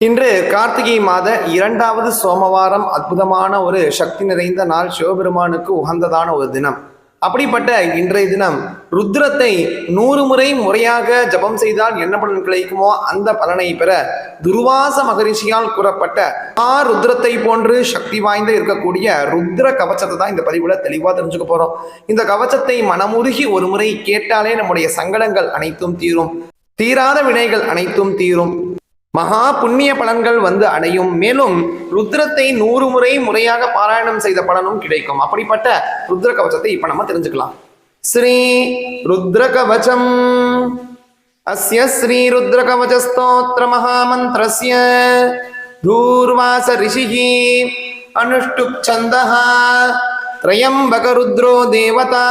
இன்று கார்த்திகை மாத இரண்டாவது சோமவாரம் அற்புதமான ஒரு சக்தி நிறைந்த நாள் சிவபெருமானுக்கு உகந்ததான ஒரு தினம். அப்படிப்பட்ட இன்றைய தினம் ருத்ரத்தை நூறு முறை முறையாக ஜபம் செய்தால் என்ன பலன் கிடைக்குமோ அந்த பலனை பெற துர்வாச மகரிஷியால் கூறப்பட்ட ஆ ருத்ரத்தை போன்று சக்தி வாய்ந்த இருக்கக்கூடிய ருத்ர கவச்சத்தை தான் இந்த பதிவுல தெளிவாக தெரிஞ்சுக்க போறோம். இந்த கவச்சத்தை மனமுருகி ஒரு முறை கேட்டாலே நம்முடைய சங்கடங்கள் அனைத்தும் தீரும். தீராத வினைகள் அனைத்தும் தீரும். மகா புண்ணிய பலன்கள் வந்து அடையும் மேலும் ருத்ரத்தை நூறு முறை முறையாக பாராயணம் செய்த பலனும் கிடைக்கும் அப்படிப்பட்ட ருத்ர கவச்சத்தை இப்ப நம்ம தெரிஞ்சுக்கலாம் ஸ்ரீ ருத்ர கவச்சம் அஸ்ய ஸ்ரீ ருத்ர கவச்ச ஸ்தோத்திர மகாமந்திரஸ்ய தூர்வாச ரிஷிஹி அனுஷ்டுப் சந்தः த்ரயம்பக ருத்ரோ தேவதா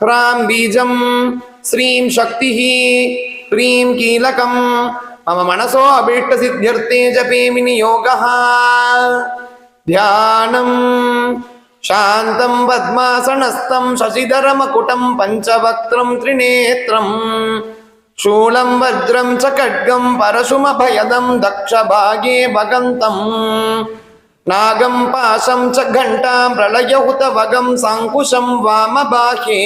ஹ்ராம் பீஜம் ஸ்ரீம் சக்திः ह्रीं कीलकं मम मनसो अभीष्टसिद्ध्यर्थे जपे विनियोगः ध्यानं शान्तं पद्मासनस्थं शशिधरमकुटं पञ्चवक्त्रं त्रिनेत्रं शूलं वज्रं च खड्गं परशुमभयदं दक्षभागे भगन्तम् नागं पाशं च घण्टां प्रलयहुतवगं साङ्कुशं वामबाह्ये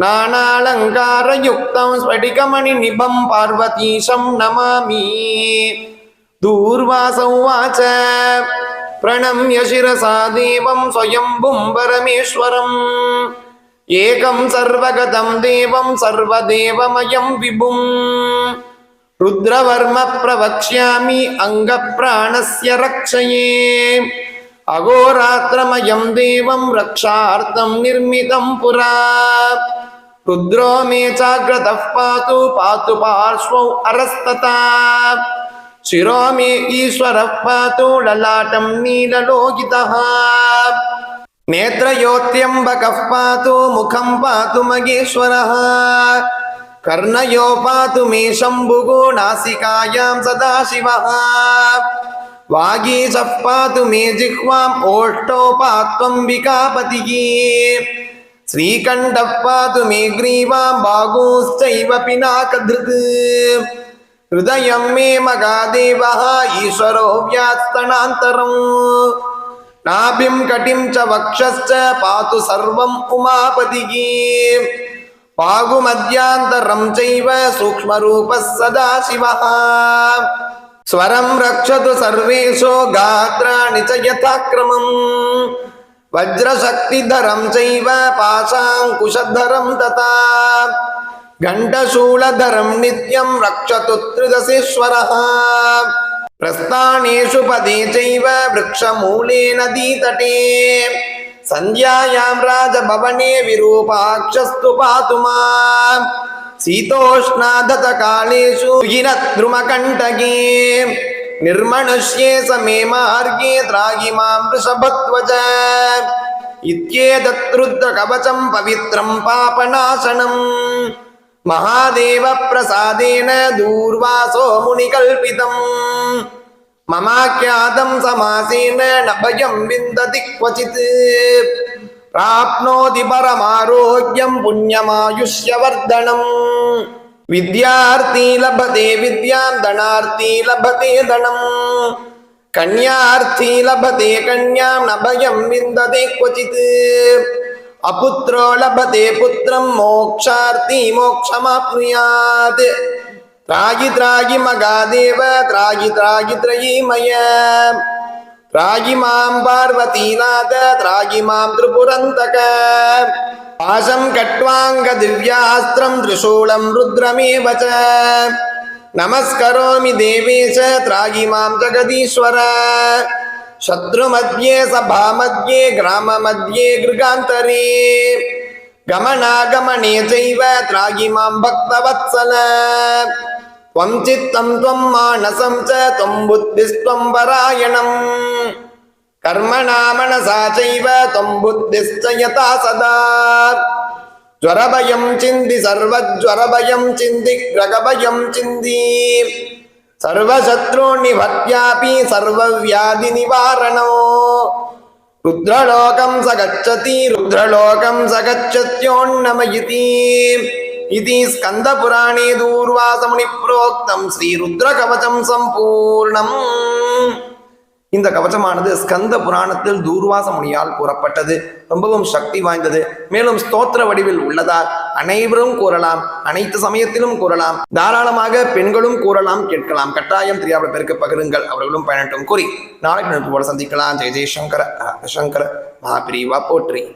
नानालङ्कारयुक्तं स्फटिकमणिनिभं पार्वतीशं नमामि दूर्वास उवाच प्रणम्य शिरसा देवं स्वयम्भुं परमेश्वरम् एकं सर्वगतं देवं सर्वदेवमयं विभुम् रुद्रवर्म प्रवक्ष्यामि अङ्गप्राणस्य रक्षये अहोरात्रमयं देवं रक्षार्थं निर्मितं पुरा रुद्रो मे चाग्रतः पातु पातु पार्श्वौ अरस्तता। शिरो मे ईश्वरः पातु, ललाटं नीललोकितः नेत्रयोत्यम्बकः पातु, मुखं पातु मगेश्वरः। कर्णयो पातु मे शम्भुः नासिकायां सदाशिवः। वागीशः पातु मे जिह्वाम्, ओष्ठो पात्वम्बिकापतिः श्रीकण्ठः पातु मे ग्रीवां बागुश्चैव पिनाकधृत् हृदयं मे मगादेवः ईश्वरो व्यास्तनान्तरम् नाभिं कटिं च वक्षश्च पातु सर्वम् उमापतिः पागुमध्यान्तरं चैव सूक्ष्मरूपः सदाशिवः स्वरं रक्षतु सर्वेषु गात्राणि च यथाक्रमम् வஜ்ரசக்திதரம் செய்வ பாசாங்குஷரம் ததா. கண்டசூலதரம் நித்யம் ரக்ஷது திரிதசீஸ்வர பிரஸ்தானேஷு பதே செய்வ விரக்ஷமூலே நதீதட்டே சந்தியாயாம் ராஜபவனே விரூபாட்சஸ்து பாத்து மாம் சீதோஷ்ணாதத காலேஷு சுகினத்ருமகண்டகே निर्मनुष्ये समे मार्गे त्राहि मां वृषभध्वज इत्येतत्रुद्रकवचं पवित्रं पापनाशनम् महादेवप्रसादेन दूर्वासो मुनिकल्पितम् ममाख्यातं समासेन न भयं विन्दति क्वचित् प्राप्नोति परमारोग्यं पुण्यमायुष्यवर्धनम् வித்யார்த்தி லபதே வித்யாம் தனார்த்தி லபதே தனம். கன்யார்த்தி லபதே கன்யாம் நபயம் விந்ததே கொச்சித் அபுத்ரோ லபதே புத்திரம் மோக்ஷார்த்தி மோக்ஷமாப்னுயாத். திராகி திராகி மகாதேவ திராகி திராகி திரயீமய. त्रयीमय त्रागि मां पार्वतीनाथ त्रागि मां त्रिपुरन्तक पाशं कट्वाङ्गदिव्यास्त्रं त्रिशूलं रुद्रमेव च नमस्करोमि देवेश त्रागि मां जगदीश्वर शत्रुमध्ये सभामध्ये ग्राममध्ये गृगान्तरे गमनागमने चैव त्रागि मां भक्तवत्सल त्वं चित्तं त्वं मानसं च त्वं बुद्धिस्त्वं परायणम् कर्मणा मनसा चैव त्वं बुद्धिश्च यथा सदा ज्वरभयं चिन्ति सर्वज्वरभयं चिन्ति ग्रगभयं चिन्ति सर्वशत्रूनिभत्यापि सर्वव्याधिनिवारणो रुद्रलोकं स गच्छति रुद्रलोकं स गच्छत्योन्नमयिति இது ஸ்கந்த புராணே தூர்வாசமுனி புரோக்தம் ஸ்ரீ ருத்ர சம்பூர்ணம் இந்த கவச்சமானது ஸ்கந்த புராணத்தில் தூர்வாச முனியால் கூறப்பட்டது. ரொம்பவும் சக்தி வாய்ந்தது. மேலும் ஸ்தோத்திர வடிவில் உள்ளதால் அனைவரும் கூறலாம். அனைத்து சமயத்திலும் கூறலாம். தாராளமாக பெண்களும் கூறலாம். கேட்கலாம். கட்டாயம் தெரியாத பேருக்கு பகிருங்கள். அவர்களும் பயனட்டும் கூறி. நாளைக்கு போல சந்திக்கலாம். ஜெய ஜெயசங்கர சங்கர. மகாபிரிவா போற்றி.